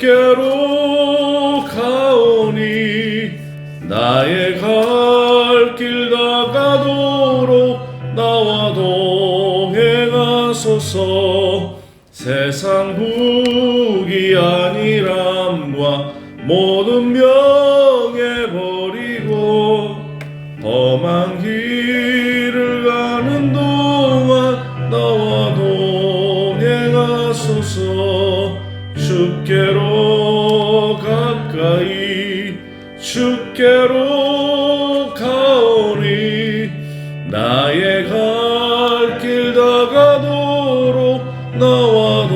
주 나와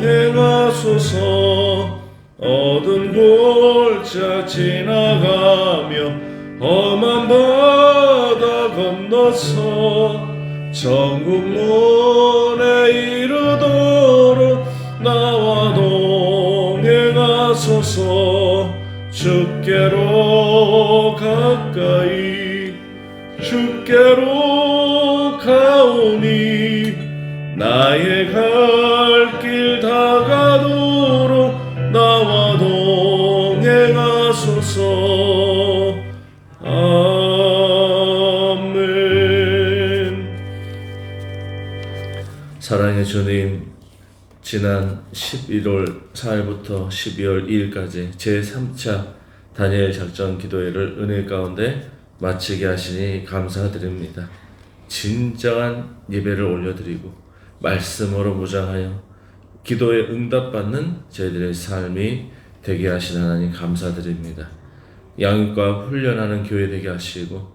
동행하소서 어두운 골짜 지나가며 험한 바다 건너서 정국문에 이르도록 나와 동행하소서 주께로 가까이 주께로 나의 갈 길 다가도록 나와 동행하소서 아멘 사랑의 주님 지난 11월 4일부터 12월 2일까지 제3차 다니엘 작전 기도회를 은혜 가운데 마치게 하시니 감사드립니다. 진정한 예배를 올려드리고 말씀으로 무장하여 기도에 응답받는 저희들의 삶이 되게 하신 하나님 감사드립니다. 양육과 훈련하는 교회 되게 하시고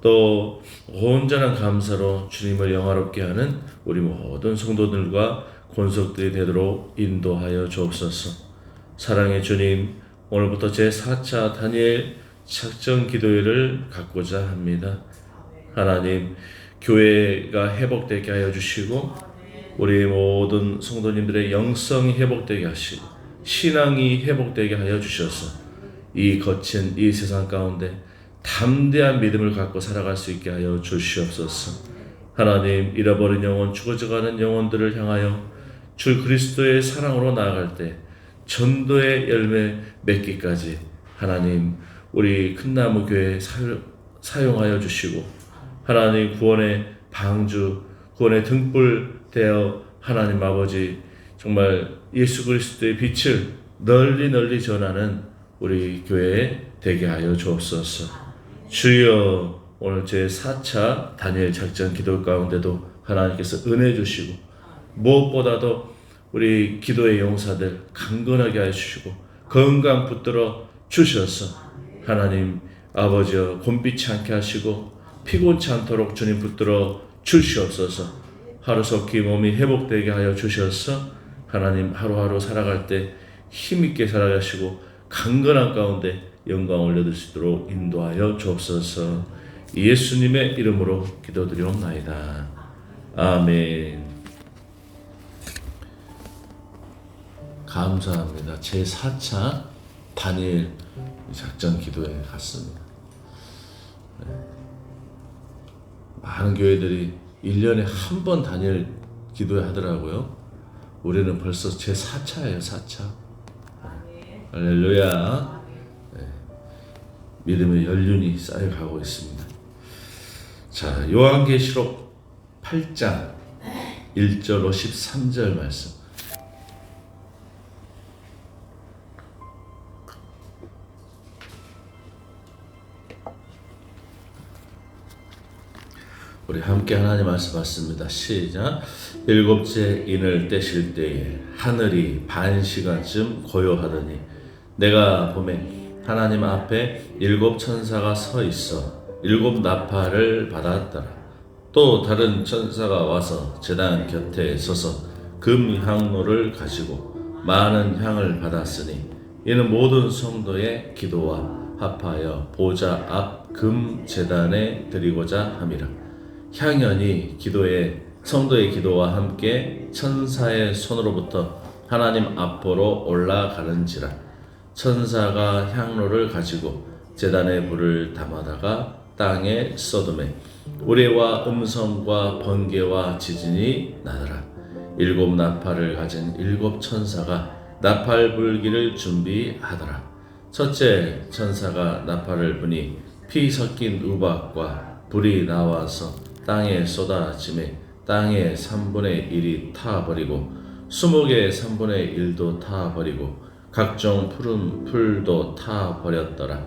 또 온전한 감사로 주님을 영화롭게 하는 우리 모든 성도들과 권속들이 되도록 인도하여 주옵소서. 사랑의 주님, 오늘부터 제 4차 다니엘 작전 기도회를 갖고자 합니다. 하나님, 교회가 회복되게 하여 주시고 우리 모든 성도님들의 영성이 회복되게 하시고 신앙이 회복되게 하여 주셔서 이 거친 이 세상 가운데 담대한 믿음을 갖고 살아갈 수 있게 하여 주시옵소서. 하나님 잃어버린 영혼, 죽어져가는 영혼들을 향하여 주 그리스도의 사랑으로 나아갈 때 전도의 열매 맺기까지 하나님 우리 큰나무 교회 사용하여 주시고 하나님 구원의 방주, 구원의 등불 되어 하나님 아버지 정말 예수 그리스도의 빛을 널리 널리 전하는 우리 교회에 되게 하여 주옵소서. 주여 오늘 제 4차 다니엘 작전 기도 가운데도 하나님께서 은혜 주시고 무엇보다도 우리 기도의 용사들 강건하게 하여 주시고 건강 붙들어 주셔서 하나님 아버지여 곤비치 않게 하시고 피곤치 않도록 주님 붙들어 주시옵소서 하루속히 몸이 회복되게 하여 주셔서 하나님 하루하루 살아갈 때 힘있게 살아가시고 강건한 가운데 영광 올려드릴 수 있도록 인도하여 주옵소서 예수님의 이름으로 기도드리옵나이다. 아멘 감사합니다. 제 4차 다니엘 작전 기도에 갔습니다. 네. 많은 교회들이 1년에 한 번 다니엘 기도에 하더라고요. 우리는 벌써 제 4차예요, 4차. 할렐루야. 네. 믿음의 연륜이 쌓여가고 있습니다. 자, 요한계시록 8장 1절로 13절 말씀. 우리 함께 하나님 말씀 받습니다. 시작. 일곱째 인을 떼실 때에 하늘이 반 시간쯤 고요하더니 내가 봄에 하나님 앞에 일곱 천사가 서 있어 일곱 나팔을 받았더라. 또 다른 천사가 와서 제단 곁에 서서 금 향로를 가지고 많은 향을 받았으니 이는 모든 성도의 기도와 합하여 보좌 앞 금 제단에 드리고자 함이라. 향연이 기도의 성도의 기도와 함께 천사의 손으로부터 하나님 앞으로 올라가는지라. 천사가 향로를 가지고 제단에 불을 담아다가 땅에 쏟음에 우레와 음성과 번개와 지진이 나더라. 일곱 나팔을 가진 일곱 천사가 나팔 불기를 준비하더라. 첫째 천사가 나팔을 부니 피 섞인 우박과 불이 나와서 땅에 쏟아짐에 땅의 3분의 1이 타버리고 수목의 3분의 1도 타버리고 각종 푸른 풀도 타버렸더라.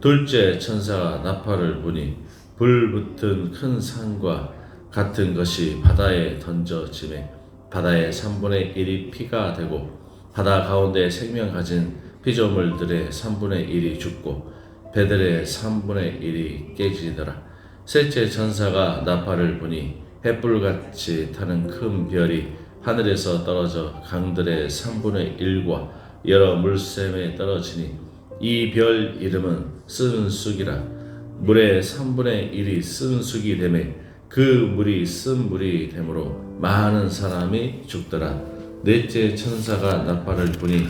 둘째 천사가 나팔을 부니 불 붙은 큰 산과 같은 것이 바다에 던져짐에 바다의 3분의 1이 피가 되고 바다 가운데 생명 가진 피조물들의 3분의 1이 죽고 배들의 3분의 1이 깨지더라. 셋째 천사가 나팔을 부니 햇불같이 타는 큰 별이 하늘에서 떨어져 강들의 3분의 1과 여러 물샘에 떨어지니 이 별 이름은 쓴쑥이라. 물의 3분의 1이 쓴쑥이 되매 그 물이 쓴 물이 되므로 많은 사람이 죽더라. 넷째 천사가 나팔을 부니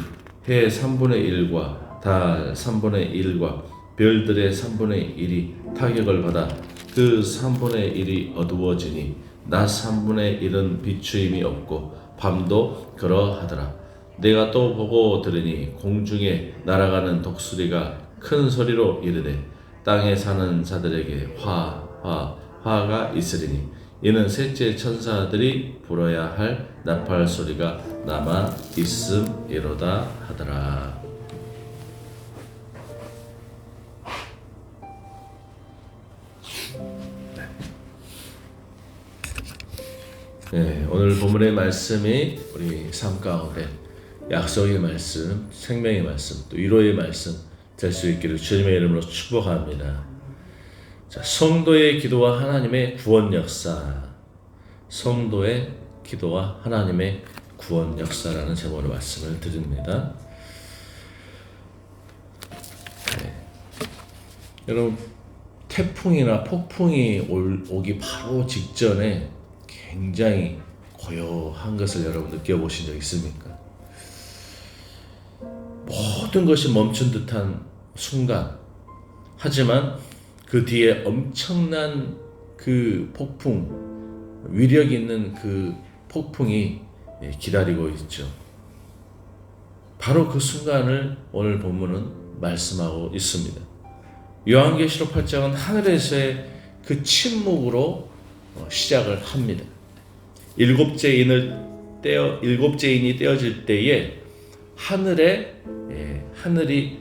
해 3분의 1과 달 3분의 1과 별들의 3분의 1이 타격을 받아 그 3분의 1이 어두워지니 낮 3분의 1은 비추임이 없고 밤도 그러하더라. 내가 또 보고 들으니 공중에 날아가는 독수리가 큰 소리로 이르되 땅에 사는 자들에게 화, 화, 화가 있으리니 이는 셋째 천사들이 불어야 할 나팔 소리가 남아 있음이로다 하더라. 네, 오늘 본문의 말씀이 우리 삶 가운데 약속의 말씀, 생명의 말씀, 또 위로의 말씀 될 수 있기를 주님의 이름으로 축복합니다. 자, 성도의 기도와 하나님의 구원 역사. 성도의 기도와 하나님의 구원 역사라는 제목으로 말씀을 드립니다. 네. 여러분 태풍이나 폭풍이 올, 오기 바로 직전에 굉장히 고요한 것을 여러분 느껴보신 적 있습니까? 모든 것이 멈춘 듯한 순간. 하지만 그 뒤에 엄청난 그 폭풍, 위력 있는 그 폭풍이 기다리고 있죠. 바로 그 순간을 오늘 본문은 말씀하고 있습니다. 요한계시록 8장은 하늘에서의 그 침묵으로 시작을 합니다. 일곱째 인을 떼어 일곱째 인이 떼어질 때에 하늘에 예, 하늘이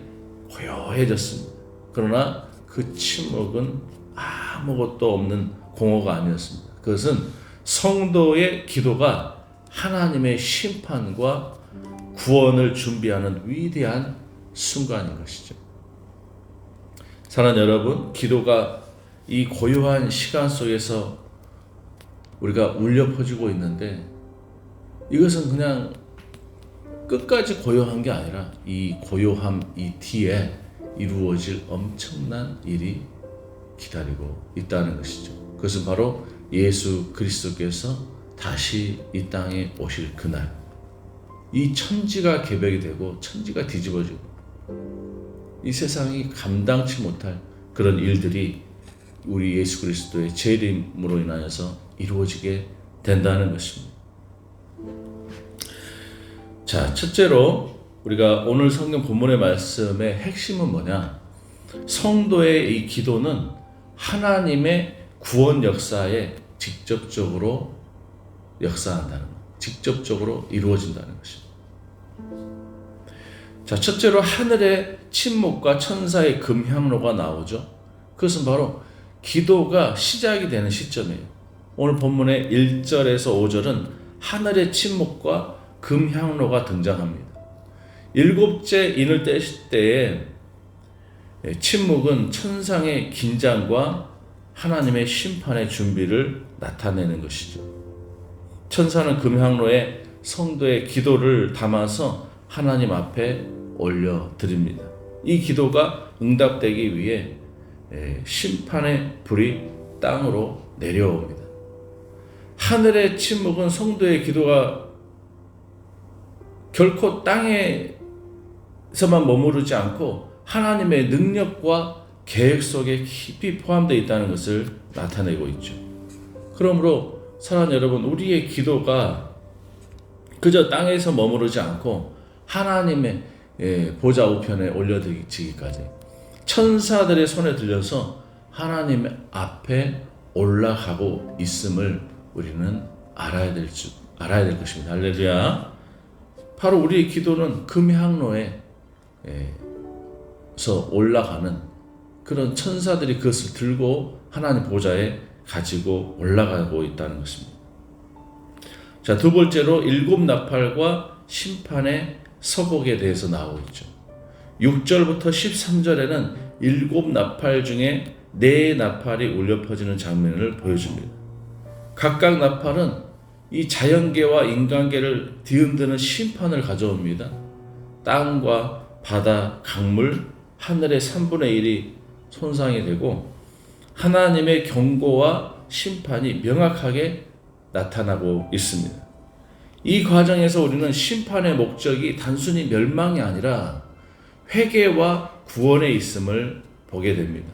고요해졌습니다. 그러나 그 침묵은 아무것도 없는 공허가 아니었습니다. 그것은 성도의 기도가 하나님의 심판과 구원을 준비하는 위대한 순간인 것이죠. 사랑 여러분, 기도가 이 고요한 시간 속에서 우리가 울려 퍼지고 있는데 이것은 그냥 끝까지 고요한 게 아니라 이 고요함 이 뒤에 이루어질 엄청난 일이 기다리고 있다는 것이죠. 그것은 바로 예수 그리스도께서 다시 이 땅에 오실 그날. 이 천지가 개벽이 되고 천지가 뒤집어지고 이 세상이 감당치 못할 그런 일들이 우리 예수 그리스도의 재림으로 인하여서 이루어지게 된다는 것입니다. 자, 첫째로 우리가 오늘 성경 본문의 말씀의 핵심은 뭐냐? 성도의 이 기도는 하나님의 구원 역사에 직접적으로 역사한다는 것, 직접적으로 이루어진다는 것입니다. 자, 첫째로 하늘의 침묵과 천사의 금향로가 나오죠. 그것은 바로 기도가 시작이 되는 시점이에요. 오늘 본문의 1절에서 5절은 하늘의 침묵과 금향로가 등장합니다. 일곱째 인을 떼실 때에 침묵은 천상의 긴장과 하나님의 심판의 준비를 나타내는 것이죠. 천사는 금향로에 성도의 기도를 담아서 하나님 앞에 올려 드립니다. 이 기도가 응답되기 위해 심판의 불이 땅으로 내려옵니다. 하늘의 침묵은 성도의 기도가 결코 땅에서만 머무르지 않고 하나님의 능력과 계획 속에 깊이 포함되어 있다는 것을 나타내고 있죠. 그러므로 사랑 여러분, 우리의 기도가 그저 땅에서 머무르지 않고 하나님의 보좌 우편에 올려지기까지 천사들의 손에 들려서 하나님 앞에 올라가고 있음을 우리는 알아야 될 줄, 알아야 될 것입니다. 할렐루야. 바로 우리의 기도는 금향로에 서 올라가는 그런 천사들이 그것을 들고 하나님 보좌에 가지고 올라가고 있다는 것입니다. 자, 두 번째로 일곱 나팔과 심판의 서곡에 대해서 나오고 있죠. 6절부터 13절에는 일곱 나팔 중에 네 나팔이 울려 퍼지는 장면을 보여줍니다. 각각 나팔은 이 자연계와 인간계를 뒤흔드는 심판을 가져옵니다. 땅과 바다, 강물, 하늘의 3분의 1이 손상이 되고 하나님의 경고와 심판이 명확하게 나타나고 있습니다. 이 과정에서 우리는 심판의 목적이 단순히 멸망이 아니라 회개와 구원에 있음을 보게 됩니다.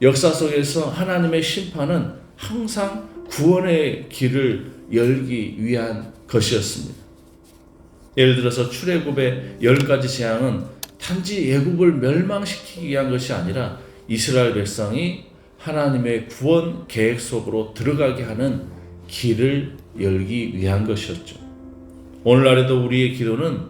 역사 속에서 하나님의 심판은 항상 구원의 길을 열기 위한 것이었습니다. 예를 들어서 출애굽의 열 가지 재앙은 단지 예굽을 멸망시키기 위한 것이 아니라 이스라엘 백성이 하나님의 구원 계획 속으로 들어가게 하는 길을 열기 위한 것이었죠. 오늘날에도 우리의 기도는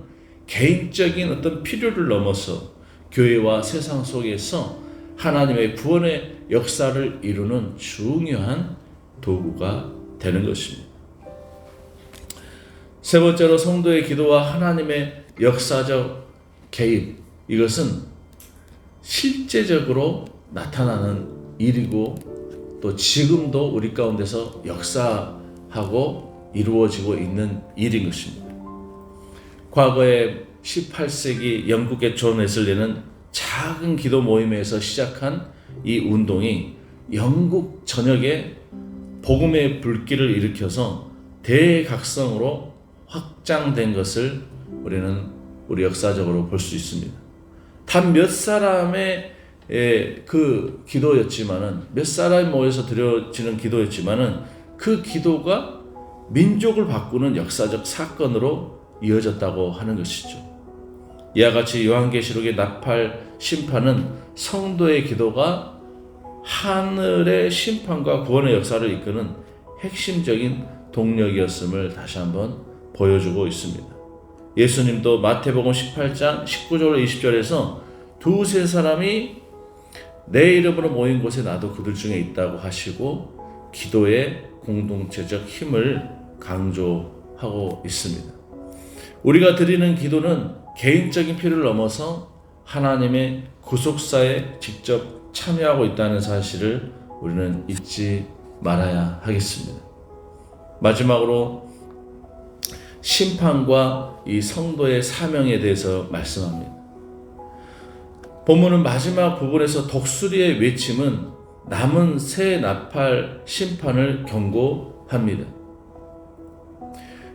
개인적인 어떤 필요를 넘어서 교회와 세상 속에서 하나님의 구원의 역사를 이루는 중요한 도구가 되는 것입니다. 세 번째로 성도의 기도와 하나님의 역사적 개입 이것은 실제적으로 나타나는 일이고 또 지금도 우리 가운데서 역사하고 이루어지고 있는 일인 것입니다. 과거에 18세기 영국의 존 웨슬리는 작은 기도 모임에서 시작한 이 운동이 영국 전역에 복음의 불길을 일으켜서 대각성으로 확장된 것을 우리는 우리 역사적으로 볼 수 있습니다. 단 몇 사람의 그 기도였지만은 몇 사람이 모여서 드려지는 기도였지만은 그 기도가 민족을 바꾸는 역사적 사건으로 이어졌다고 하는 것이죠. 이와 같이 요한계시록의 나팔 심판은 성도의 기도가 하늘의 심판과 구원의 역사를 이끄는 핵심적인 동력이었음을 다시 한번 보여주고 있습니다. 예수님도 마태복음 18장 19절 20절에서 두세 사람이 내 이름으로 모인 곳에 나도 그들 중에 있다고 하시고 기도의 공동체적 힘을 강조하고 있습니다. 우리가 드리는 기도는 개인적인 필요를 넘어서 하나님의 구속사에 직접 참여하고 있다는 사실을 우리는 잊지 말아야 하겠습니다. 마지막으로 심판과 이 성도의 사명에 대해서 말씀합니다. 본문은 마지막 부분에서 독수리의 외침은 남은 새 나팔 심판을 경고합니다.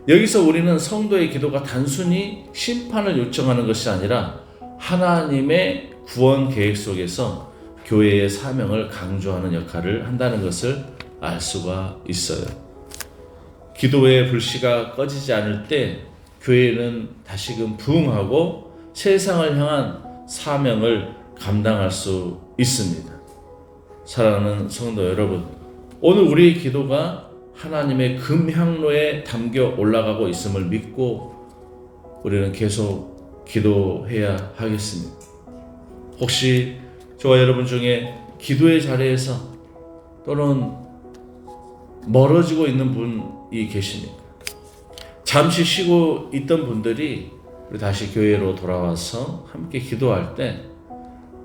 여기서 우리는 성도의 기도가 단순히 심판을 요청하는 것이 아니라 하나님의 구원 계획 속에서 교회의 사명을 강조하는 역할을 한다는 것을 알 수가 있어요. 기도의 불씨가 꺼지지 않을 때 교회는 다시금 부흥하고 세상을 향한 사명을 감당할 수 있습니다. 사랑하는 성도 여러분, 오늘 우리의 기도가 하나님의 금향로에 담겨 올라가고 있음을 믿고 우리는 계속 기도해야 하겠습니다. 혹시 저와 여러분 중에 기도의 자리에서 또는 멀어지고 있는 분이 계십니까? 잠시 쉬고 있던 분들이 다시 교회로 돌아와서 함께 기도할 때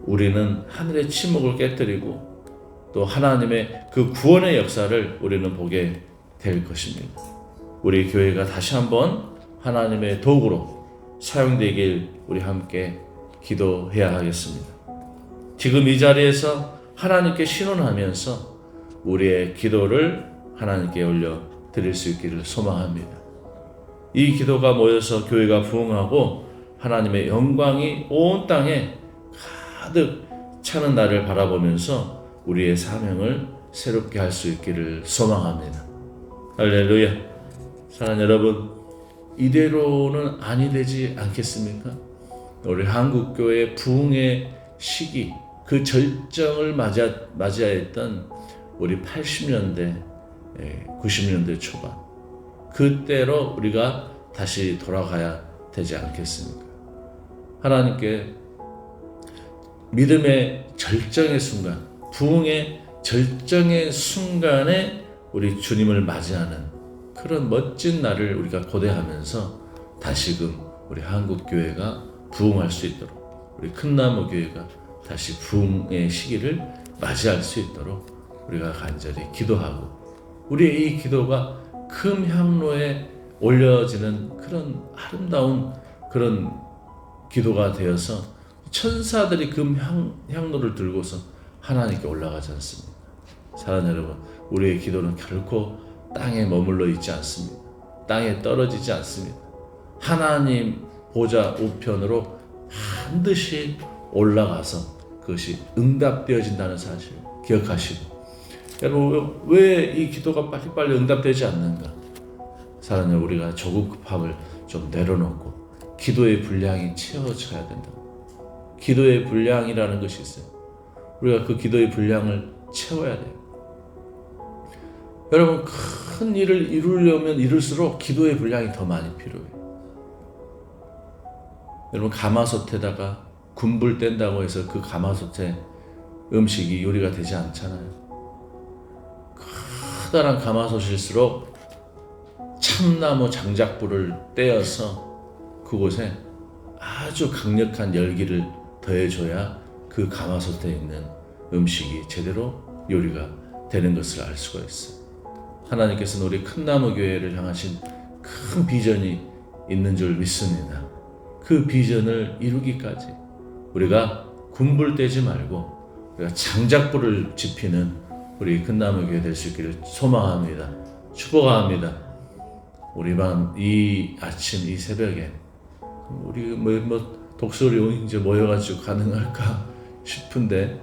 우리는 하늘의 침묵을 깨뜨리고 또 하나님의 그 구원의 역사를 우리는 보게 될 것입니다. 우리 교회가 다시 한번 하나님의 도구로 사용되길 우리 함께 기도해야 하겠습니다. 지금 이 자리에서 하나님께 신원하면서 우리의 기도를 하나님께 올려 드릴 수 있기를 소망합니다. 이 기도가 모여서 교회가 부흥하고 하나님의 영광이 온 땅에 가득 차는 날을 바라보면서 우리의 사명을 새롭게 할 수 있기를 소망합니다. 할렐루야. 사랑하는 여러분, 이대로는 아니 되지 않겠습니까? 우리 한국 교회 부흥의 시기, 그 절정을 맞아 맞이했던 우리 80년대, 90년대 초반 그때로 우리가 다시 돌아가야 되지 않겠습니까? 하나님께 믿음의 절정의 순간, 부흥의 절정의 순간에 우리 주님을 맞이하는 그런 멋진 날을 우리가 고대하면서 다시금 우리 한국 교회가 부흥할 수 있도록 우리 큰나무 교회가 다시 부흥의 시기를 맞이할 수 있도록 우리가 간절히 기도하고 우리의 이 기도가 큰 향로에 올려지는 그런 아름다운 그런 기도가 되어서 천사들이 금 향, 향로를 들고서 하나님께 올라가지 않습니다. 사랑 여러분, 우리의 기도는 결코 땅에 머물러 있지 않습니다. 땅에 떨어지지 않습니다. 하나님 보좌 우편으로 반드시 올라가서 그것이 응답되어진다는 사실 기억하시고 여러분 왜 이 기도가 빨리빨리 응답되지 않는가? 사랑하는 우리가 조급함을 좀 내려놓고 기도의 분량이 채워져야 된다고. 기도의 분량이라는 것이 있어요. 우리가 그 기도의 분량을 채워야 돼요. 여러분 큰 일을 이루려면 이룰수록 기도의 분량이 더 많이 필요해요. 여러분 가마솥에다가 군불 뗀다고 해서 그 가마솥에 음식이 요리가 되지 않잖아요. 커다란 가마솥일수록 참나무 장작불을 떼어서 그곳에 아주 강력한 열기를 더해줘야 그 가마솥에 있는 음식이 제대로 요리가 되는 것을 알 수가 있어요. 하나님께서는 우리 큰 나무 교회를 향하신 큰 비전이 있는 줄 믿습니다. 그 비전을 이루기까지 우리가 군불 떼지 말고 우리가 장작불을 지피는 우리 큰 나무 교회 될 수 있기를 소망합니다. 축복합니다. 우리 반이 아침 이 새벽에 우리 뭐, 뭐 독서리 이제 모여가지고 가능할까 싶은데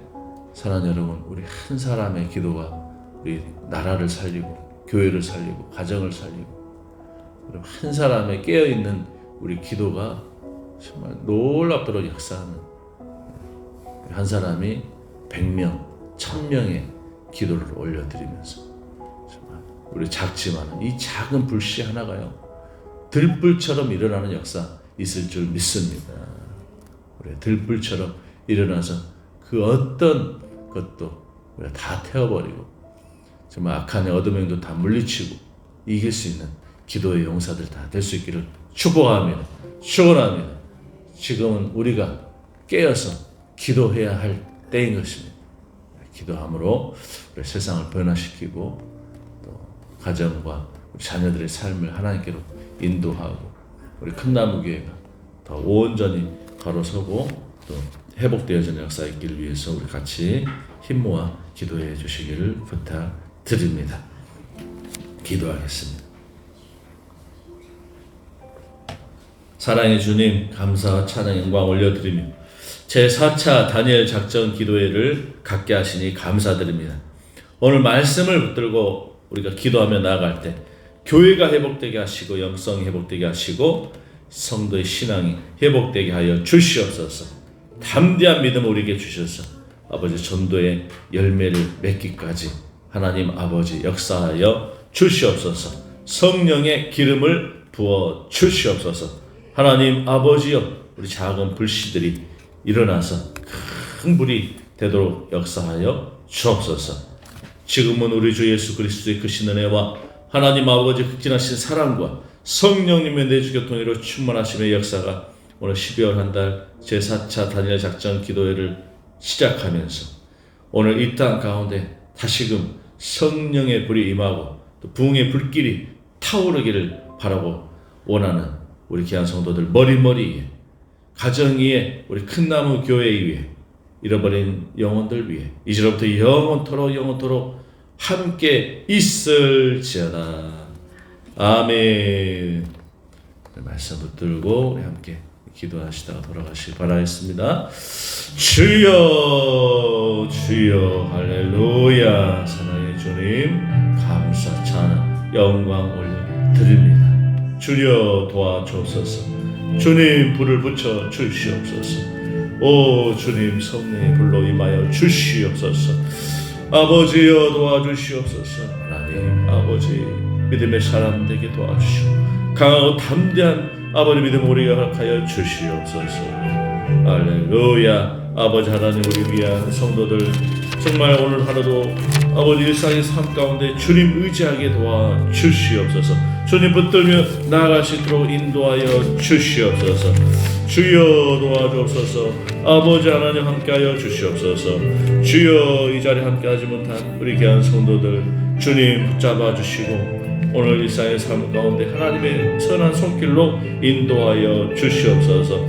사랑 여러분 우리 한 사람의 기도가 우리 나라를 살리고 교회를 살리고 가정을 살리고 한 사람의 깨어 있는 우리 기도가 정말 놀랍도록 역사하는 한 사람이 100명, 1000명의 기도를 올려드리면서 우리 작지만 이 작은 불씨 하나가요 들불처럼 일어나는 역사 있을 줄 믿습니다. 우리 들불처럼 일어나서 그 어떤 것도 우리가 다 태워버리고 정말 악한 어둠행도 다 물리치고 이길 수 있는 기도의 용사들 다 될 수 있기를 축복합니다. 축원합니다. 지금은 우리가 깨어서 기도해야 할 때인 것입니다. 기도함으로 세상을 변화시키고 또 가정과 자녀들의 삶을 하나님께로 인도하고 우리 큰나무 교회가 더 온전히 걸어서고 또 회복되어지는 역사 있기를 위해서 우리 같이 힘 모아 기도해 주시기를 부탁드립니다. 기도하겠습니다. 사랑의 주님 감사와 찬양 영광 올려드리며 제 4차 다니엘 작전 기도회를 갖게 하시니 감사드립니다. 오늘 말씀을 붙들고 우리가 기도하며 나아갈 때 교회가 회복되게 하시고 영성이 회복되게 하시고 성도의 신앙이 회복되게 하여 주시옵소서. 담대한 믿음 우리에게 주셔서 아버지 전도의 열매를 맺기까지 하나님 아버지 역사하여 주시옵소서. 성령의 기름을 부어 주시옵소서. 하나님 아버지여 우리 작은 불씨들이 일어나서 큰 불이 되도록 역사하여 주옵소서. 지금은 우리 주 예수 그리스도의 크신 은혜와 하나님 아버지 극진하신 사랑과 성령님의 내주 교통으로 충만하심의 역사가 오늘 12월 한 달 제4차 단일 작전 기도회를 시작하면서 오늘 이 땅 가운데 다시금 성령의 불이 임하고 또 부흥의 불길이 타오르기를 바라고 원하는 우리 귀한 성도들 머리머리 위에 가정 위에 우리 큰 나무 교회 위에 잃어버린 영혼들 위해 이제로부터 영원토록 영원토록 함께 있을지어다. 아멘. 말씀 붙들고 우리 함께 기도하시다가 돌아가시기 바라겠습니다. 주여 주여 할렐루야. 사랑의 주님 감사 찬양 영광 올려 드립니다. 주여 도와주옵소서 주님 불을 붙여 주시옵소서. 오 주님 성령의 불로 임하여 주시옵소서. 아버지여 도와주시옵소서. 하나님 아버지 믿음의 사람 되게 도와주시오. 강하고 담대한 아버지 믿음 우리가 허락하여 주시옵소서. 할렐루야. 아버지 하나님 우리 위한 성도들 정말 오늘 하루도 아버지 일상의 삶 가운데 주님 의지하게 도와 주시옵소서 주님 붙들며 나아가시도록 인도하여 주시옵소서. 주여 도와주옵소서. 아버지 하나님 함께하여 주시옵소서. 주여 이 자리에 함께하지 못한 우리 귀한 성도들 주님 붙잡아 주시고 오늘 일상의 삶 가운데 하나님의 선한 손길로 인도하여 주시옵소서.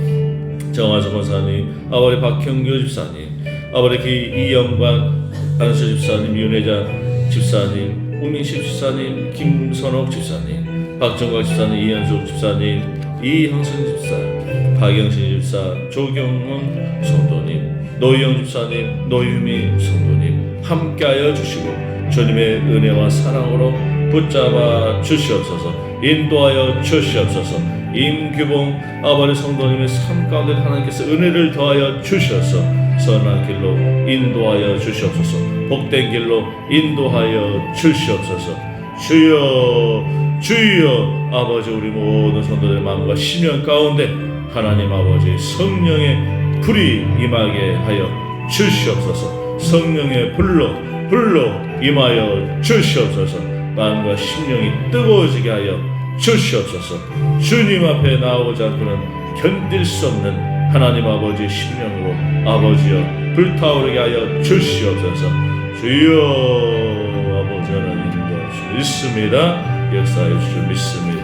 정화정 권사님, 아버지 박형규 집사님, 아버지 기 이영관 안수 집사님, 윤혜자 집사님, 우민식 집사님, 김선옥 집사님, 박정각 집사님, 이현숙 집사님, 이형선 집사, 박영신 집사, 조경훈 성도님, 노희영 집사님, 노유미 성도님 함께하여 주시고 주님의 은혜와 사랑으로 붙잡아 주시옵소서 인도하여 주시옵소서 임규봉 아버지 성도님의 삶 가운데 하나님께서 은혜를 더하여 주셔서 선한 길로 인도하여 주시옵소서 복된 길로 인도하여 주시옵소서. 주여 주여 아버지 우리 모든 성도들의 마음과 심령 가운데 하나님 아버지 성령의 불이 임하게 하여 주시옵소서. 성령의 불로 불로 임하여 주시옵소서. 마음과 심령이 뜨거워지게 하여 주시옵소서. 주님 앞에 나오자 그는 견딜 수 없는 하나님 아버지의 심령으로 아버지여 불타오르게 하여 주시옵소서. 주여 아버지 하나님 도와주 믿습니다 Yasa erişilmişsiniz.